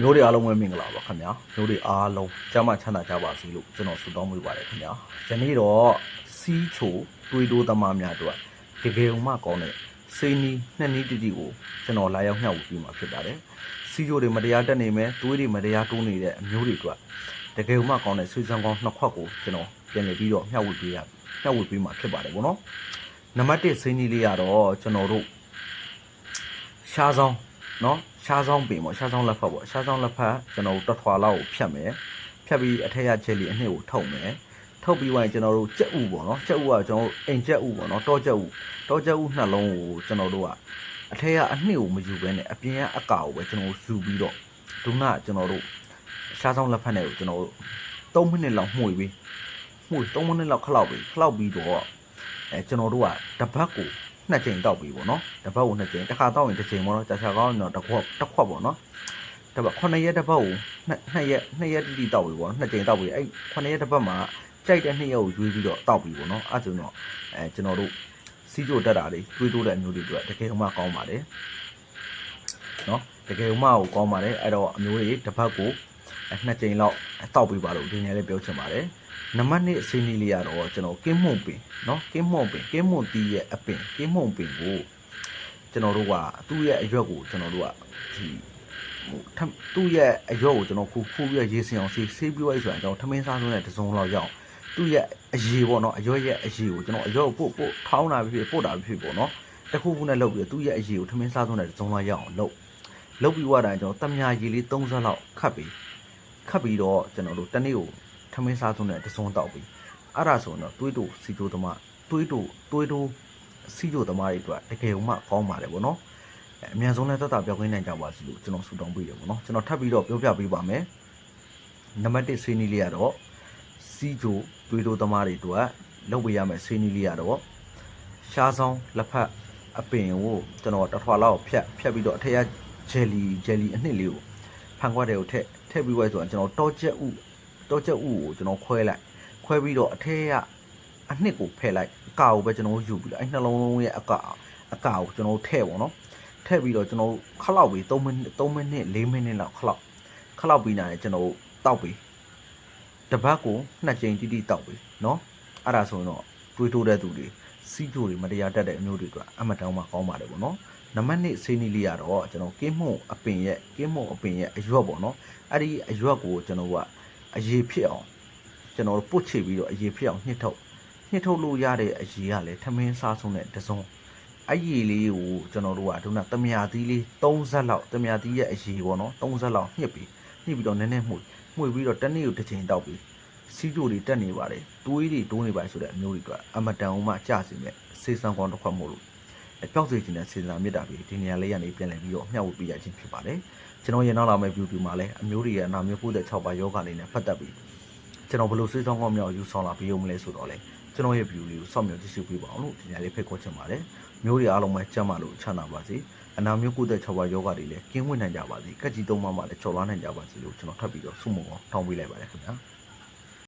မျိုးတွေအားလုံးပဲမင်္ဂလာပါခင်ဗျာမျိုးတွေအားလုံးကျမ်းမချမ်းသာကြပါစေလို့ကျွန်တော်ဆုတောင်းပေးပါတယ်ခင်ဗျာယနေ့တော့စီးချိုတွေးတိုးသမားများတို့တကယ်ုံမကောင်းတဲ့စိနီနှစ်နည်းတိတိကိုကျွန်တော်လာရောက်မျှဝေပြီးမှာဖြစ်ပါတယ်စီးချိုတွေမတရားတက်နေမယ်တွေးတွေမတရားတိုးနေတဲ့အမျိုးတွေအတွက်တကယ်ုံမကောင်းတဲ့ဆွေးစံကောင်းနှစ်ခွက်ကိုကျွန်တော်ပြန်လည်ပြီးတော့မျှဝေပေးရမျှဝေပေးမှာဖြစ်ပါတယ်ဗောနော်နံပါတ်1စိနီလေးကတော့ကျွန်တော်တို့ရှားဆောင် နော်ရှားဆောင်ပင်ပေါ့ရှားဆောင်လက်ဖက်ပေါ့ရှားဆောင်လက်ဖက်ကျွန်တော်တို့တစ်ထွာလောက်ကိုဖြတ်မယ်ဖြတ်ပြီးအထက်ရချယ်လီအနှစ်ကိုထုတ်မယ်ထုတ်ပြီးဝင်ကျွန်တော်တို့ကြက်ဥပေါ့နော်ကြက်ဥကကျွန်တော်တို့အိမ်ကြက်ဥပေါ့နော်တောကြက်ဥတောကြက်ဥနှလုံးကိုကျွန်တော်တို့ကအထက်ကအနှစ်ကိုမယူဘဲနဲ့အပြင်ကအကာကိုပဲကျွန်တော်တို့ယူပြီးတော့ဒုနကျွန်တော်တို့ရှားဆောင်လက်ဖက်နဲ့ကိုကျွန်တော်တို့3မိနစ်လောက်မှုပြီးမှု3မိနစ်လောက်ခလောက်ပြီးခလောက်ပြီးတော့အဲကျွန်တော်တို့ကတပတ်ကို နှစ်ကြိမ်တောက်ပြီပေါ့နော်တစ်ပတ်ကိုနှစ်ကြိမ်တစ်ခါတောက်ရင်တစ်ကြိမ်ပေါ့နော်ကြာချာကောင်းရင်တော့တစ်ခွက်တစ်ခွက်ပေါ့နော်တစ်ပတ်9ရက်တစ်ပတ်ကိုနှစ်နှစ်ရက်နှစ်ရက်တိတိတောက်ပြီပေါ့နော်နှစ်ကြိမ်တောက်ပြီအဲ့9ရက်တစ်ပတ်မှာကြိုက်တဲ့နှစ်ရက်ကိုရွေးပြီးတော့တောက်ပြီပေါ့နော်အဲ့ဒါဆိုတော့အဲကျွန်တော်တို့စီးကြိုတက်တာတွေတွေးတိုးတဲ့အမျိုးတွေအတွက်တကယ်မှကောင်းပါတယ်နော်တကယ်မှကိုကောင်းပါတယ်အဲ့တော့အမျိုးတွေတစ်ပတ်ကိုအဲ နှစ်ကြိမ်လောက်တောက်ပြီးပါလို့ဒီနေ့လေးပြောချင်ပါတယ် နံပါတ်1အစိမ်းလေးလေးကတော့ကျွန်တော်ကင်းမွန်ပင်เนาะကင်းမွန်ပင်ကင်းမွန်တီးရဲ့အပင်ကင်းမွန်ပင်ကိုကျွန်တော်တို့ကသူ့ရဲ့အရွက်ကိုကျွန်တော်တို့ကဒီဟိုထမ်သူ့ရဲ့အရွက်ကိုကျွန်တော်ခူခူပြီးတော့ရေးစင်အောင်ဆေးဆေးပြီးလိုက်ဆိုရင်ကျွန်တော်ထမင်းစားဆုံးတဲ့တစ်စုံလောက်ရအောင်သူ့ရဲ့အရေပေါ့နော်အရွက်ရဲ့အရေကိုကျွန်တော်အရွက်ကိုပို့ပို့ထောင်းတာဖြစ်ဖြစ်ပို့တာဖြစ်ဖြစ်ပေါ့နော်တစ်ခုခုနဲ့လုပ်ပြီးတော့သူ့ရဲ့အရေကိုထမင်းစားဆုံးတဲ့တစ်စုံလောက်ရအောင်လုပ်လုပ်ပြီးွားတိုင်းကျွန်တော်တမယာရေလေး30လောက်ခတ်ပြီးခ တ်ပြီးတော့ကျွန်တော်တို့တနေ့ကိုထမင်းစားဆုံးနဲ့တစုံတောက်ပြီးအဲ့ဒါဆိုရင်တော့တွေးတူစီချိုသမားတွေးတူတွေးတူစီချိုသမားတွေအတွက်တကယ်မှကောင်းပါတယ်ဗောနော်အဲအများဆုံးလဲသက်တာပြောင်းခင်းနိုင်ကြပါစီလို့ကျွန်တော်ဆုတောင်းပေးရဗောနော်ကျွန်တော်ထပ်ပြီးတော့ပြောပြပေးပါမယ်နံပါတ်1ဆွေးနည်းလေးကတော့စီချိုတွေးတူသမားတွေအတွက်လုပ်ပေးရမယ်ဆွေးနည်းလေးကတော့ရှားဆောင်လက်ဖက်အပင်ကိုကျွန်တော်တစ်ထွာလောက်ဖြတ်ဖြတ်ပြီးတော့အထက်ဂျယ်လီဂျယ်လီအနှစ်လေးကို ဖန်ခွက်တွေကိုထည့်ထည့်ပြီးွားဆိုတော့ကျွန်တော်တော့ချက်ဥတော့ချက်ဥကိုကျွန်တော်ခွဲလိုက်ခွဲပြီးတော့အထက်ကအနှစ်ကိုဖယ်လိုက်အကာကိုပဲကျွန်တော်ယူပြီးတော့အဲ့နှလုံးလုံးရဲ့အကာအကာကိုကျွန်တော်ထည့်ပေါ့နော်ထည့်ပြီးတော့ကျွန်တော်ခလောက်ပြီး3မိနစ်3မိနစ်4မိနစ်လောက်ခလောက်ခလောက်ပြီးနိုင်ကျွန်တော်တောက်ပြီးတပတ်ကိုနှစ်ကြိမ်တိတိတောက်ပြီးနော်အဲ့ဒါဆိုရင်တော့တွေးတိုးတဲ့သူတွေစီးကြိုတွေမတရားတတ်တဲ့အမျိုးတွေအတွက်အမတန်မှကောင်းပါတယ်ပေါ့နော် နံပါတ်1ဆေးနီလေးကတော့ကျွန်တော်ကင်းမွန်အပင်ရဲ့ကင်းမွန်အပင်ရဲ့အရွက်ပေါ့နော်အဲ့ဒီအရွက်ကိုကျွန်တော်ကအရေးဖြစ်အောင်ကျွန်တော်တို့ပုတ်ချပြီးတော့အရေးဖြစ်အောင်ညှစ်ထုတ်ညှစ်ထုတ်လို့ရတဲ့အရေးကလည်းထမင်းစားဆုံးတဲ့တစုံအရေးလေးကိုကျွန်တော်တို့ကဒုနာတမယာသီးလေး30လောက်တမယာသီးရဲ့အရေးပေါ့နော်30လောက်ညှစ်ပြီးညှစ်ပြီးတော့နည်းနည်းမှုမှုပြီးတော့တစ်နေ့ကိုတစ်ချိန်တောက်ပြီးစီးကြိုတွေတက်နေပါတယ်တွေးတွေတိုးနေပါဆိုတဲ့အမျိုးတွေအတွက်အမတန်အောင်မှကြစီမဲ့စေးစံကောင်းတစ်ခွက်မို့လို့အ ပြောက်စေခြင်းနဲ့စေတနာမေတ္တာပြီးဒီနေရာလေးကနေပြန်လည်ပြီးတော့မျှဝေပေးရခြင်းဖြစ်ပါတယ်ကျွန်တော်ရင်နောက်လာမယ့် view ဒီမှာလည်းအမျိုးတွေရဲ့အနာမျိုး96ပါယောဂအနေနဲ့ဖတ်တတ်ပြီးကျွန်တော်ဘယ်လိုဆွေးဆောင်ကောင်းမြောက်ယူဆောင်လာပြီးရုံမလဲဆိုတော့လေကျွန်တော်ရဲ့ view လေးကိုစောင့်မျှော်ကြည့်ရှုပေးပါအောင်လို့ဒီညလေးဖိတ်ခေါ်ချင်ပါတယ်မျိုးတွေအားလုံးပဲကြမ်းပါလို့ချမ်းသာပါစေအနာမျိုး96ပါယောဂတွေလည်းကင်းဝင့်နိုင်ကြပါစေကက်ကြီးသုံးပါးမှလည်းကျော်လွှားနိုင်ကြပါစေလို့ကျွန်တော်ထပ်ပြီးတော့ဆုမွန်အောင်တောင်းပေးလိုက်ပါတယ်ခင်ဗျာ